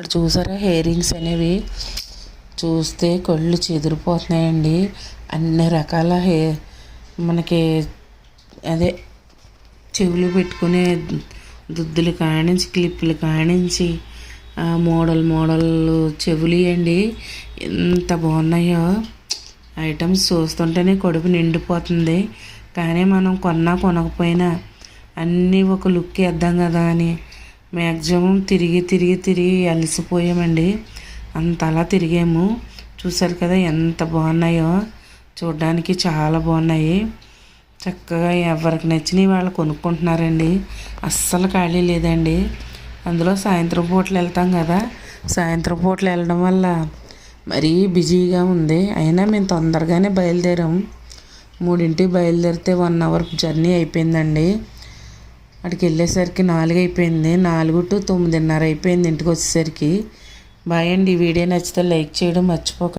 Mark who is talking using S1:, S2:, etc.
S1: ఇక్కడ చూసారా హెయిరింగ్స్ అనేవి చూస్తే కళ్ళు చెదిరిపోతున్నాయండి. అన్ని రకాల హే మనకి అదే చెవులు పెట్టుకునే దుద్దులు కానించి క్లిప్పులు కానించి ఆ మోడల్ మోడల్ చెవులు అండి ఎంత బాగున్నాయో. ఐటమ్స్ చూస్తుంటేనే కడుపు నిండిపోతుంది. కానీ మనం కొన్నా కొనకపోయినా అన్నీ ఒక లుక్ వేద్దాం కదా అని మ్యాక్సిమం తిరిగి తిరిగి తిరిగి అలసిపోయామండి. అంతలా తిరిగాము. చూసారు కదా ఎంత బాగున్నాయో. చూడడానికి చాలా బాగున్నాయి. చక్కగా ఎవరికి నచ్చినవి వాళ్ళు కొనుక్కుంటున్నారండి. అస్సలు ఖాళీ లేదండి. అందులో సాయంత్రం పూటలు వెళ్తాం కదా. సాయంత్రం పూటలు వెళ్ళడం వల్ల మరీ బిజీగా ఉంది. అయినా మేము తొందరగానే బయలుదేరాం. మూడింటికి బయలుదేరితే వన్ అవర్ జర్నీ అయిపోయిందండి. అక్కడికి వెళ్ళేసరికి నాలుగు అయిపోయింది. నాలుగు టు తొమ్మిదిన్నర అయిపోయింది ఇంటికి వచ్చేసరికి. బాయ్ అండి ఈ వీడియో నచ్చితే లైక్ చేయడం మర్చిపోక